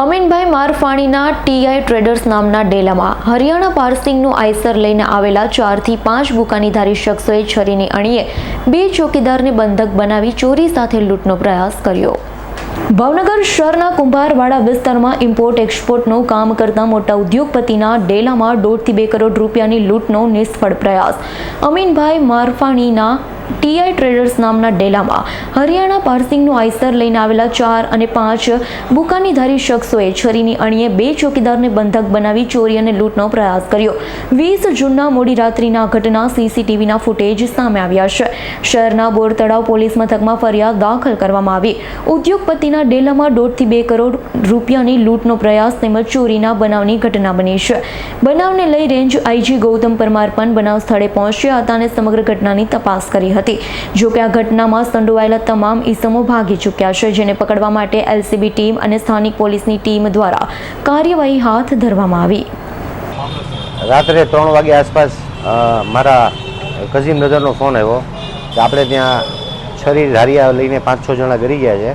Aminbhai મારફાણીના TI traders નામના ડેલામાં. Haryana પાર્સિંગનું Eicher લઈને આવેલા ચારથી પાંચ બુકાનીધારી શખ્સોએ છરીની અણીએ બે ચોકીદારને બંધક બનાવી ચોરી સાથે લૂંટનો પ્રયાસ કર્યો. ભાવનગર શહેરના કુંભારવાડા વિસ્તારમાં ઇમ્પોર્ટ એક્સપોર્ટનું કામ કરતા મોટા ઉદ્યોગપતિના ડેલામાં દોઢથી બે કરોડ રૂપિયાની લૂંટનો નિષ્ફળ પ્રયાસ. અમીનભાઈ મારફાણીના ટીઆઈ ટ્રેડર્સ નામના ડેલામાં હરિયાણા પાર્સિંગનું આઈસર લઈને આવેલા ચાર અને પાંચ બુકાનીધારી શખ્સોએ છરીની અણીએ બે ચોકીદારને બંધક બનાવી ચોરી અને લૂંટનો પ્રયાસ કર્યો. વીસ જૂનના મોડી રાત્રિના ઘટના સીસીટીવીના ફૂટેજ સામે આવ્યા છે. શહેરના બોરતળાવ પોલીસ મથકમાં ફરિયાદ દાખલ કરવામાં આવી. ઉદ્યોગપતિના ડેલામાં દોઢથી બે કરોડ રૂપિયાની લૂંટનો પ્રયાસ તેમજ ચોરીના બનાવની ઘટના બની છે. બનાવને લઈ રેન્જ આઈજી ગૌતમ પરમાર પણ બનાવ સ્થળે પહોંચ્યા હતા અને સમગ્ર ઘટનાની તપાસ કરી હતી. જોકે આ ઘટનામાં સંડોવાયેલા તમામ ઈસમો ભાગી ચૂક્યા છે, જેને પકડવા માટે એલસીબી ટીમ અને સ્થાનિક પોલીસની ટીમ દ્વારા કાર્યવાહી હાથ ધરવામાં આવી. રાત્રે ત્રણ વાગે આસપાસ મારા કઝિન બ્રધરનો ફોન આવ્યો કે આપણે ત્યાં છરી ધારિયા લઈને પાંચ છ જણા ગરી ગયા છે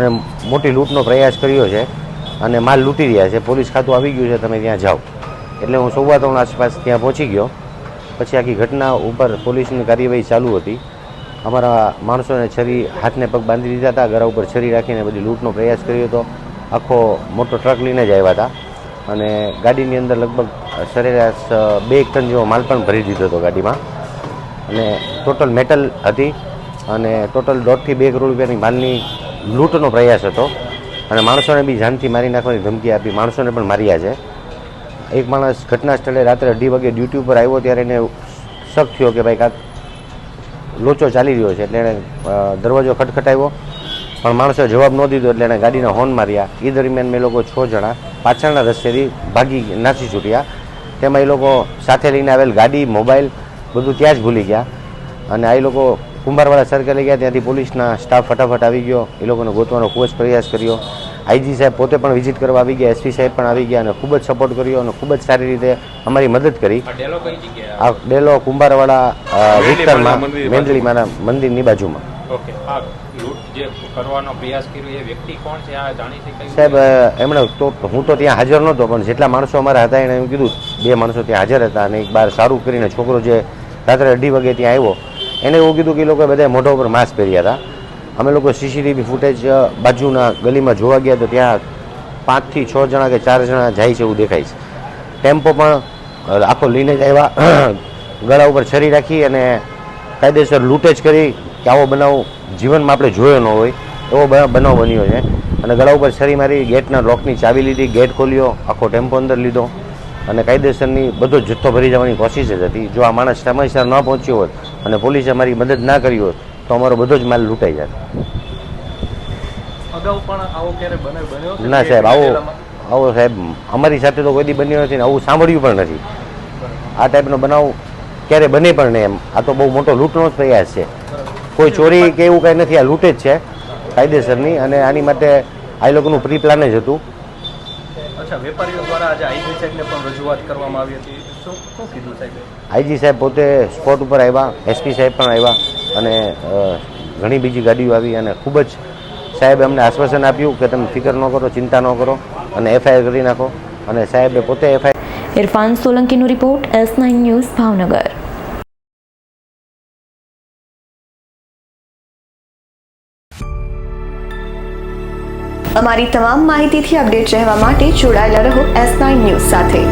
અને મોટી લૂંટનો પ્રયાસ કર્યો છે અને માલ લૂંટી રહ્યા છે. પોલીસ ખાતું આવી ગયું છે, તમે ત્યાં જાઓ. એટલે હું સવા ત્રણ આસપાસ ત્યાં પહોંચી ગયો. પછી આખી ઘટના ઉપર પોલીસની કાર્યવાહી ચાલુ હતી. અમારા માણસોને છરી હાથને પગ બાંધી દીધા હતા ગળા ઉપર છરી રાખીને બધી લૂંટનો પ્રયાસ કર્યો હતો. આખો મોટો ટ્રક લઈને જ આવ્યા હતા. અને ગાડીની અંદર લગભગ સરેરાશ બે એક ટન જેવો માલ પણ ભરી દીધો હતો ગાડીમાં. અને ટોટલ મેટલ હતી અને ટોટલ દોઢથી બે કરોડ રૂપિયાની માલની લૂંટનો પ્રયાસ હતો. અને માણસોને બી જાનથી મારી નાખવાની ધમકી આપી, માણસોને પણ માર્યા છે. એક માણસ ઘટના સ્થળે રાત્રે અઢી વાગે ડ્યુટી ઉપર આવ્યો ત્યારે એને શક થયો કે ભાઈ કાંક લોચો ચાલી રહ્યો છે. એટલે એણે દરવાજો ખટખટાવ્યો. પણ માણસે જવાબ ન દીધો એટલે એણે ગાડીના હોર્ન માર્યા. એ દરમિયાન મેં લોકો છ જણા પાછળના રસ્તેથી ભાગી નાસી છૂટ્યા. તેમાં એ લોકો સાથે લઈને આવેલ ગાડી, મોબાઈલ બધું ત્યાં જ ભૂલી ગયા. અને આ લોકો કુંભારવાળા સર્કલે ગયા. ત્યાંથી પોલીસના સ્ટાફ ફટાફટ આવી ગયો. એ લોકોને ગોતવાનો ખૂબ જ પ્રયાસ કર્યો. આઈજી સાહેબ પોતે પણ વિઝિટ કરવા આવી ગયા એસપી સાહેબ પણ આવી ગયા અને ખૂબ જ સપોર્ટ કર્યો અને ખૂબ જ સારી રીતે અમારી મદદ કરી. આ ડેલો કુંભારવાડા વિસ્તારમાં માના મંદિરની બાજુમાં. સાહેબ એમણે તો હું તો ત્યાં હાજર નહોતો પણ જેટલા માણસો અમારા હતા એણે એમ કીધું બે માણસો ત્યાં હાજર હતા અને એક બાર સારું કરીને છોકરો જે રાત્રે અઢી વાગે ત્યાં આવ્યો એને એવું કીધું કે એ લોકોએ બધા મોઢા ઉપર માસ્ક પહેર્યા હતા. અમે લોકો સીસીટીવી ફૂટેજ બાજુના ગલીમાં જોવા ગયા તો ત્યાં પાંચથી છ જણા કે ચાર જણા જાય છે એવું દેખાય છે. ટેમ્પો પણ આખો લઈને જ આવ્યા. ગળા ઉપર છરી રાખી અને કાયદેસર લૂંટેજ કરી કે આવો બનાવ જીવનમાં આપણે જોયો ન હોય, એવો બનાવ બન્યો છે. અને ગળા ઉપર છરી મારી, ગેટના લોકની ચાવી લીધી, ગેટ ખોલ્યો, આખો ટેમ્પો અંદર લીધો. અને કાયદેસરની બધો જથ્થો ભરી જવાની કોશિશ જ હતી. જો આ માણસ સમયસર ન પહોંચ્યો હોત અને પોલીસે મારી મદદ ના કરી હોત તો અમારો બધો જ માલ લૂંટાઈ જાય અગાઉ પણ આવો ક્યારે બન્યો ના સાહેબ આવો આવો સાહેબ અમારી સાથે તો કોઈ બન્યો નથી ને આવું સાંભળ્યું પણ નથી. આ ટાઈપનો બનાવ ક્યારે બને પણ નહીં એમ. આ તો બહુ મોટો લૂંટનો જ પ્રયાસ છે. કોઈ ચોરી કે એવું કાંઈ નથી આ લૂંટ જ છે કાયદેસરની અને આની માટે આ લોકોનું પ્રી પ્લાન જ હતું. અચ્છા વેપારીઓ દ્વારા આજે આઈજી સાહેબને પણ રજૂઆત કરવામાં આવી હતી. શું શું કીધું સાહેબે? આઈજી સાહેબ પોતે સ્પોટ ઉપર આવ્યા એસપી સાહેબ પણ આવ્યા. અને ઘણી બીજી ગાડીઓ આવી અને ખૂબ જ સાહેબે અમને આશ્વાસન આપ્યું કે તમે ફિકર ન કરો ચિંતા ન કરો અને એફઆઈઆર કરી નાખો. અને સાહેબે પોતે FIR Irfan સોલંકીનો report S nine news Bhavnagar. અમારી તમામ માહિતીથી અપડેટ રહેવા માટે જોડાયેલા રહો એસ નાઇન ન્યૂઝ સાથે.